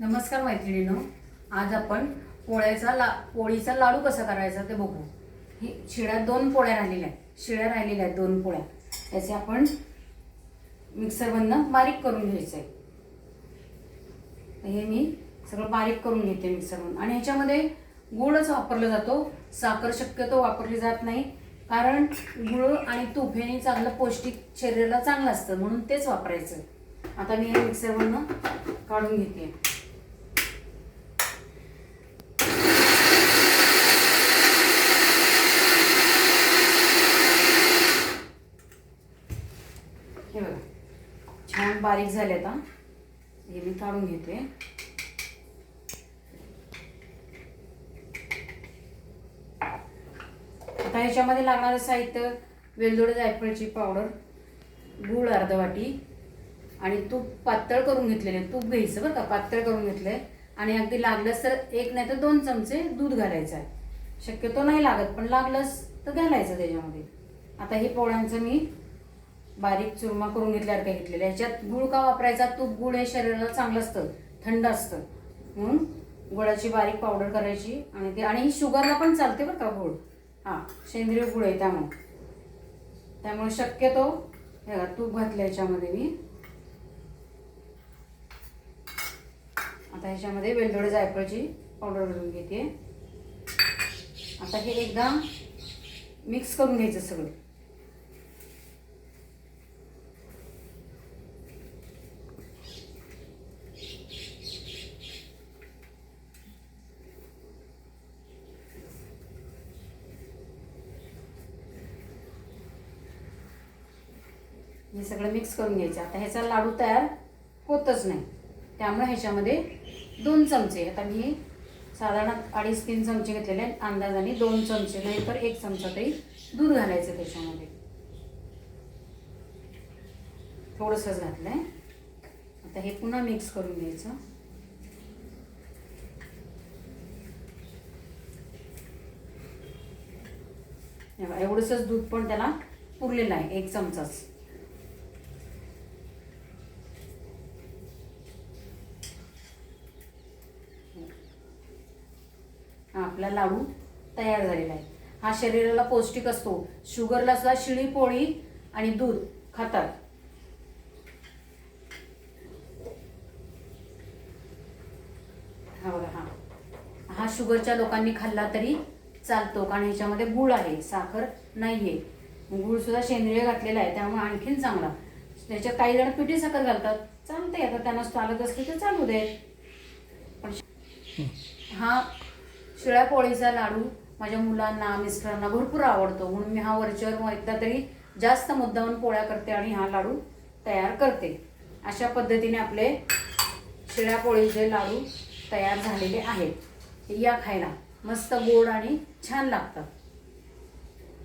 नमस्कार मैत्रिणीनो आज आपण पोळ्याचा ला पोळीचा लाडू कसा करायचा ते बघू. ही शिळ्या दोन पोळ्या राहिलेल्या आहेत. शिळ्या राहिलेल्या आहेत दोन पोळ्या. त्याचे आपण मिक्सरमधनं बारीक करून घ्यायचं आहे हे मी सगळं बारीक करून घेते मिक्सरमधून आणि ह्याच्यामध्ये गुळच वापरला जातो. साखर शक्यतो वापरली जात नाही. कारण गुळ आणि तूप हे चांगलं पौष्टिक शरीराला चांगलं असतं म्हणून तेच वापरायचं. आता मी हे मिक्सरमधनं काढून घेते हे बघा छान बारीक झाले आता हे मी काढून घेते. आता ह्याच्यामध्ये लागणारं साहित्य वेलदोडे जायफळची पावडर गूळ अर्ध वाटी आणि तूप पातळ करून घेतलेले तूप घ्यायचं बरं का? पातळ करून घेतलंय. आणि अगदी लागलंच तर एक नाही तर दोन चमचे दूध घालायचं आहे. शक्यतो नाही लागत पण लागलंच तर घालायचं त्याच्यामध्ये. आता हे पोळ्यांचं मी बारीक चुरमा करून घेतल्यासारखं घेतलेलं ह्याच्यात गुळ का वापरायचा? तूप गुळ हे शरीराला चांगलं असतं थंड असतं. म्हणून गुळाची बारीक पावडर करायची आणि ते आणि ही शुगरला पण चालते बरं का गुळ. हां सेंद्रिय गुळ आहे त्यामुळे. त्यामुळे शक्यतो हे बघा, तूप घातलं याच्यामध्ये मी. आता ह्याच्यामध्ये वेलदोडे जायफळची पावडर घालून घेते. आता हे एकदा मिक्स करून घ्यायचं सगळं. हे सगळं मिक्स करून घ्यायचं. आता ह्याचा लाडू तयार होतच नाही. त्यामुळे ह्याच्यामध्ये दोन चमचे आता मी साधारण अडीच तीन चमचे घेतलेले आहेत. अंदाजाने दोन चमचे नाही तर एक चमचा तरी दूध घालायचं त्याच्यामध्ये. थोडंसंच घातलंय. आता हे पुन्हा मिक्स करून घ्यायचं. हे बघा, एवढंसंच दूध पण त्याला पुरलेलं आहे एक चमचाच. आपला लाडू तयार झालेला आहे. हा शरीराला पौष्टिक असतो. शुगरला सुद्धा शिळी पोळी आणि दूध खातात. हा बघा हा. हा शुगरच्या लोकांनी खाल्ला तरी चालतो कारण ह्याच्यामध्ये गुळ आहे साखर नाहीये. गुळ सुद्धा सेंद्रिय घातलेला आहे त्यामुळे आणखीन चांगला. त्याच्यात काही जण पिठी साखर घालतात. चालतंय आता त्यांना चालत असले तर चालू दे. पण हा शिळ्या पोळीचा लाडू माझ्या मुलांना मिस्टरांना भरपूर आवडतो. म्हणून मी हा वरच्यावर एकदा तरी जास्त मुद्दाहून पोळ्या करते आणि हा लाडू तयार करते. अशा पद्धतीने आपले शिळ्या पोळीचे लाडू तयार झालेले आहेत. या खायला मस्त गोड आणि छान लागतात.